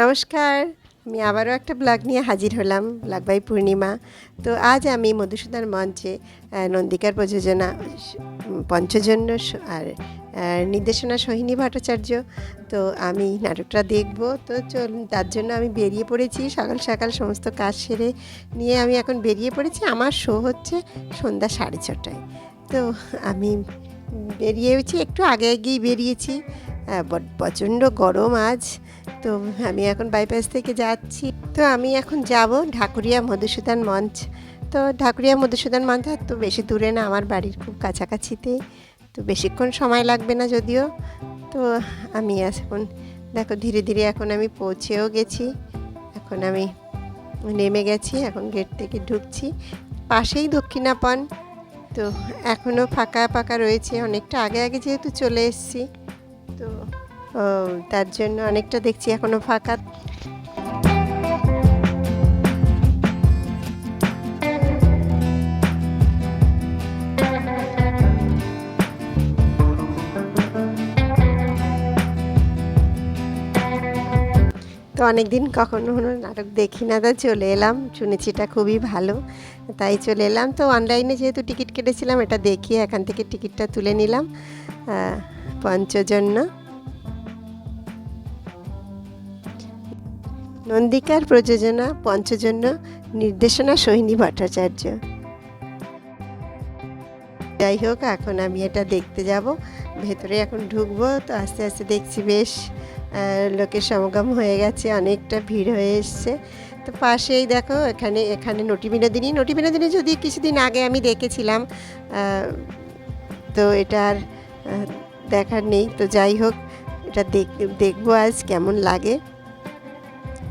নমস্কার, আমি আবারও একটা ব্লগ নিয়ে হাজির হলাম, ব্লগ বাই পূর্ণিমা। তো আজ আমি মধুসূদন মঞ্চে নন্দিকার প্রযোজনা, পঞ্চজন্য আর নির্দেশনা সোহিনী ভট্টাচার্য। তো আমি নাটকটা দেখব। তো চল, তার জন্য আমি বেরিয়ে পড়েছি। সকাল সকাল সমস্ত কাজ সেরে নিয়ে আমি এখন বেরিয়ে পড়েছি। আমার শো হচ্ছে সন্ধ্যা সাড়ে ছটায়। তো আমি বেরিয়েছি, একটু আগে আগেই বেরিয়েছি। প্রচণ্ড গরম আজ। তো আমি এখন বাইপাস থেকে যাচ্ছি। তো আমি এখন যাব ঢাকুরিয়া মধুসূদন মঞ্চ। তো ঢাকুরিয়া মধুসূদন মঞ্চ তো বেশি দূরে না, আমার বাড়ির খুব কাছাকাছিতে। তো বেশিক্ষণ সময় লাগবে না যদিও। তো আমি এখন, দেখো ধীরে ধীরে এখন আমি পৌঁছেও গেছি। এখন আমি নেমে গেছি, এখন গেট থেকে ঢুকছি। পাশেই দক্ষিণাপন। তো এখনও ফাঁকা ফাঁকা রয়েছে, অনেকটা আগে আগে যেহেতু চলে এসেছি। তো তার জন্য অনেকটা দেখছি এখনও ফাঁকা। তো অনেক দিন কখনো কোনো নাটক দেখি না, তা চলে এলাম। শুনেছি এটা খুবই ভালো, তাই চলে এলাম। তো অনলাইনে যেহেতু টিকিট কেটেছিলাম, এটা দেখিয়ে এখান থেকে টিকিটটা তুলে নিলাম পঞ্চজন্য। নন্দিকার প্রযোজনা, পঞ্চজন্য, নির্দেশনা, সোহিনী ভট্টাচার্য। যাই হোক, এখন আমি এটা দেখতে যাব, ভেতরে এখন ঢুকবো, তো আস্তে আস্তে দেখছি বেশ লোকের সমাগম হয়ে গেছে, অনেকটা ভিড় হয়ে এসছে। তো পাশেই দেখো, এখানে এখানে নটি বিনোদিনী। নটি বিনোদিনী যদি কিছুদিন আগে আমি দেখেছিলাম তো এটার দেখার নেই। তো যাই হোক, এটা দেখ, দেখব আজ কেমন লাগে।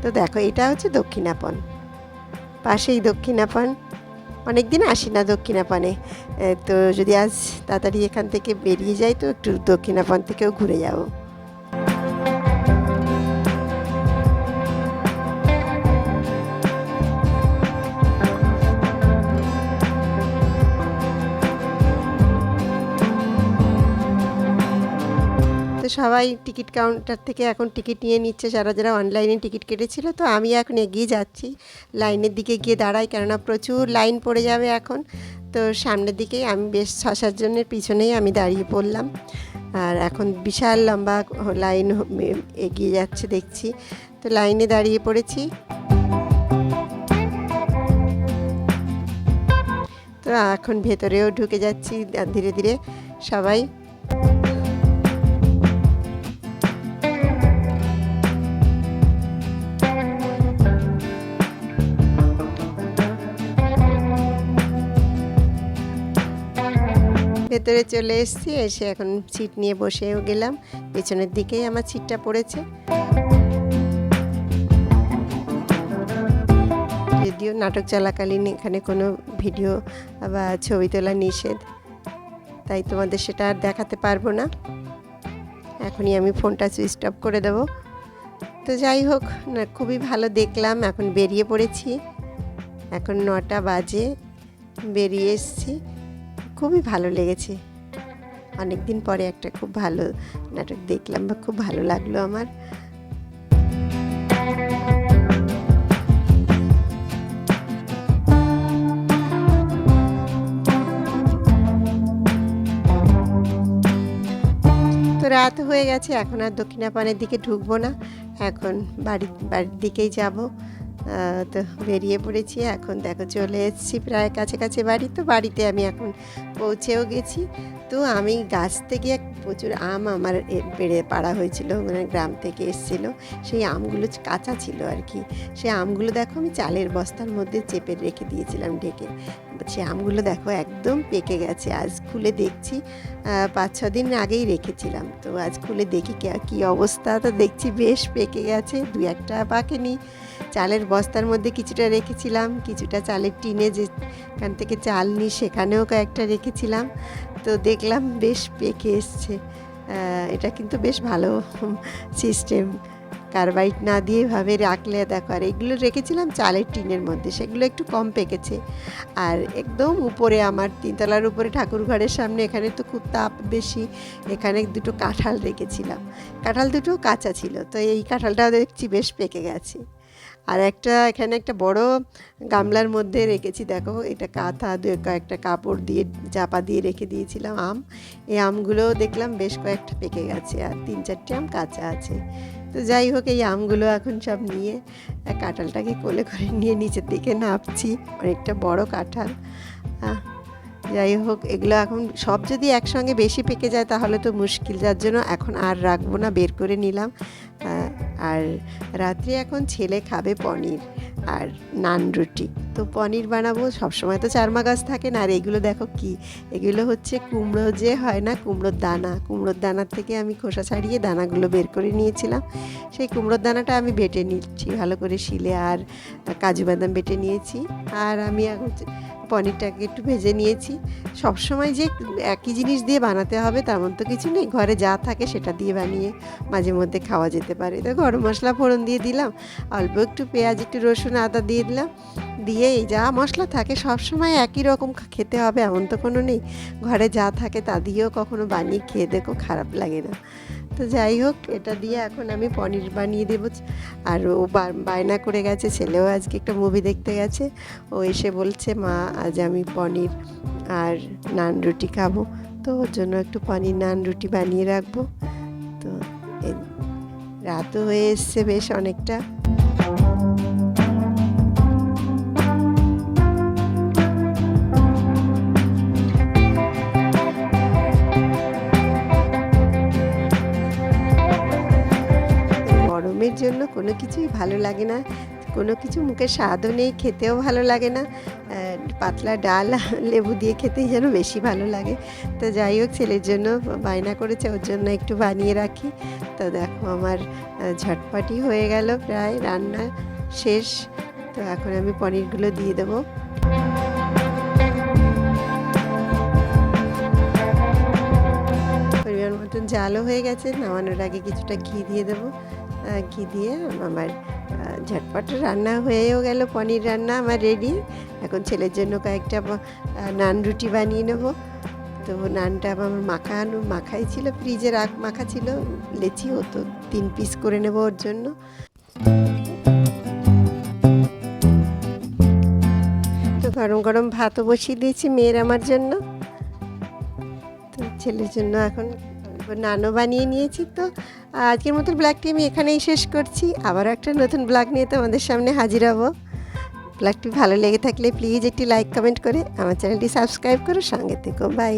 তো দেখো, এটা হচ্ছে দক্ষিণাপন। পাশেই দক্ষিণাপন। অনেক দিন আসি না দক্ষিণাপনে। তো যদি আজ তাড়াতাড়ি এখান থেকে বেরিয়ে যাই, তো একটু দক্ষিণাপন থেকেও ঘুরে যাব। সবাই টিকিট কাউন্টার থেকে এখন টিকিট নিয়ে নিচ্ছে, যারা যারা অনলাইনে টিকিট কেটেছিল। তো আমি এখন এগিয়ে যাচ্ছি, লাইনের দিকে গিয়ে দাঁড়াই, কেননা প্রচুর লাইন পড়ে যাবে এখন। তো সামনের দিকেই আমি বেশ ছ সাতজনের পিছনেই আমি দাঁড়িয়ে পড়লাম। আর এখন বিশাল লম্বা লাইন এগিয়ে যাচ্ছে দেখছি। তো লাইনে দাঁড়িয়ে পড়েছি। তো এখন ভেতরেও ঢুকে যাচ্ছি, ধীরে ধীরে সবাই ভেতরে চলে এসেছি, এসে এখন সিট নিয়ে বসেও গেলাম। পেছনের দিকেই আমার সিটটা পড়েছে। যদিও নাটক চলাকালীন এখানে কোনো ভিডিও বা ছবি তোলা নিষেধ, তাই তোমাদের সেটা আর দেখাতে পারব না। এখনই আমি ফোনটা সুইচ অফ করে দেবো। তো যাই হোক, না, খুবই ভালো দেখলাম, এখন বেরিয়ে পড়েছি। এখন নটা বাজে, বেরিয়ে এসেছি। খুবই ভালো লেগেছে। অনেক দিন পরে একটা খুব ভালো নাটক দেখলাম বা খুব ভালো লাগল আমার। তো রাত হয়ে গেছে, এখন আর দক্ষিণাপানের দিকে ঢুকবো না। এখন বাড়ি, বাড়ির দিকেই যাব। তো বেরিয়ে পড়েছি। এখন দেখো চলে এসেছি প্রায় কাছে কাছে বাড়ি। তো বাড়িতে আমি এখন পৌঁছেও গেছি। তো আমি গাছ থেকে এক প্রচুর আম আমার এ- পেড়ে হয়েছিল মানে গ্রাম থেকে এসেছিল। সেই আমগুলো কাঁচা ছিল আর কি। সেই আমগুলো দেখো আমি চালের বস্তার মধ্যে চেপে রেখে দিয়েছিলাম ঢেকে। সে আমগুলো দেখো একদম পেকে গেছে। আজ খুলে দেখছি পাঁচ, ছ দিন আগেই রেখেছিলাম। তো আজ খুলে দেখি কি অবস্থা? তো দেখছি বেশ পেকে গেছে দু একটা পাকেনি। চালের বস্তার মধ্যে কিছুটা রেখেছিলাম, কিছুটা চালের টিনে যেখান থেকে চাল নিই সেখানেও কয়েকটা রেখেছিলাম। তো দেখলাম বেশ পেকে এসছে। এটা কিন্তু বেশ ভালো সিস্টেম কার্বাইড না দিয়ে এভাবে রাখলে দেখো, আর এগুলো রেখেছিলাম চালের টিনের মধ্যে, সেগুলো একটু কম পেকেছে। আর একদম উপরে আমার তিনতলার উপরে ঠাকুর ঘরের সামনে, এখানে তো খুব তাপ বেশি, এখানে দুটো কাঁঠাল রেখেছিলাম। কাঁঠাল দুটো কাঁচা ছিল, তো এই কাঁঠালটাও দেখছি বেশ পেকে গেছে। আর একটা এখানে একটা বড় গামলার মধ্যে রেখেছি দেখো এটা কাঁথা দু কয়েকটা কাপড় দিয়ে চাপা দিয়ে রেখে দিয়েছিলাম আম। এই আমগুলো দেখলাম বেশ কয়েকটা পেকে গেছে আর তিন চারটে আম কাঁচা আছে। তো যাই হোক এই আমগুলো এখন সব নিয়ে কাঁঠালটাকে কোলে করে নিয়ে নিচের দিকে নামছি অনেকটা বড় কাঁঠাল। যাই হোক এগুলো এখন সব যদি একসঙ্গে বেশি পেকে যায় তাহলে তো মুশকিল যার জন্য এখন আর রাখব না বের করে নিলাম। আর রাত্রে এখন ছেলে খাবে পনির আর নান রুটি। তো পনির বানাবো, সবসময় তো চারমা গাছ থাকে না। আর এগুলো দেখো কি? এগুলো হচ্ছে কুমড়ো যে হয় না, কুমড়োর দানা। কুমড়োর দানার থেকে আমি খোসা ছাড়িয়ে দানাগুলো বের করে নিয়েছিলাম। সেই কুমড়োর দানাটা আমি বেটে নিচ্ছি, ভালো করে শিলে। আর কাজু বাদাম বেটে নিয়েছি। আর আমি পনিরটাকে একটু ভেজে নিয়েছি। সবসময় যে একই জিনিস দিয়ে বানাতে হবে তেমন তো কিছু নেই। ঘরে যা থাকে সেটা দিয়ে বানিয়ে মাঝে মধ্যে খাওয়া যেতে পারে। তো গরম মশলা ফোড়ন দিয়ে দিলাম, অল্প একটু পেঁয়াজ, একটু রসুন, আদা দিয়ে দিলাম। দিয়ে এই যা মশলা থাকে সব সময় একই রকম খেতে হবে, এমন তো কোনো নেই। ঘরে যা থাকে তা দিয়েও কখনো বানিয়ে খেয়ে দেখো, খারাপ লাগে না। তো যাই হোক, এটা দিয়ে এখন আমি পনির বানিয়ে দেবো। আর ও বায়না করে গেছে, ছেলেও আজকে একটা মুভি দেখতে গেছে। ও এসে বলছে, মা, আজ আমি পনির আর নান রুটি খাব। তো ওর জন্য একটু পনির নান রুটি বানিয়ে রাখব। তো রাতও হয়ে এসছে বেশ অনেকটা। জন্য কোনো কিছুই ভালো লাগে না। কোনো কিছু মুখে স্বাদও নেই, খেতেও ভালো লাগে না। পাতলা ডাল, লেবু দিয়ে খেতেই যেন বেশি ভালো লাগে। তো যাই হোক, ছেলের জন্য বায়না করেছে, ওর জন্য একটু বানিয়ে রাখি। তো দেখো আমার ঝটপটি হয়ে গেল প্রায়, রান্না শেষ। তো এখন আমি পনিরগুলো দিয়ে দেবো। পরিমাণ মতন জালও হয়ে গেছে, নামানোর আগে কিছুটা ঘি দিয়ে দেবো। ঘি দিয়ে আমার ঝটপট রান্না হয়েও গেল, পনির রান্না আমার রেডি এখন ছেলের জন্য কয়েকটা নান রুটি বানিয়ে নেব। তো নানটা আমার মাখানো, মাখাই ছিল ফ্রিজে রাখ, মাখা ছিল, লেচি হতো, তিন পিস করে নেব ওর জন্য। তো গরম গরম ভাতও বসিয়ে দিয়েছি মেয়ের আমার জন্য। তো ছেলের জন্য এখন নানও বানিয়ে নিয়েছি তো। আজকের মতো ব্লগটি আমি এখানেই শেষ করছি। আবার একটা নতুন ব্লগ নিয়ে তোমাদের সামনে হাজির হব। ব্লগটি ভালো লেগে থাকলে প্লিজ একটি লাইক, কমেন্ট করে আমার চ্যানেলটি সাবস্ক্রাইব করো। সঙ্গে থেকো, বাই।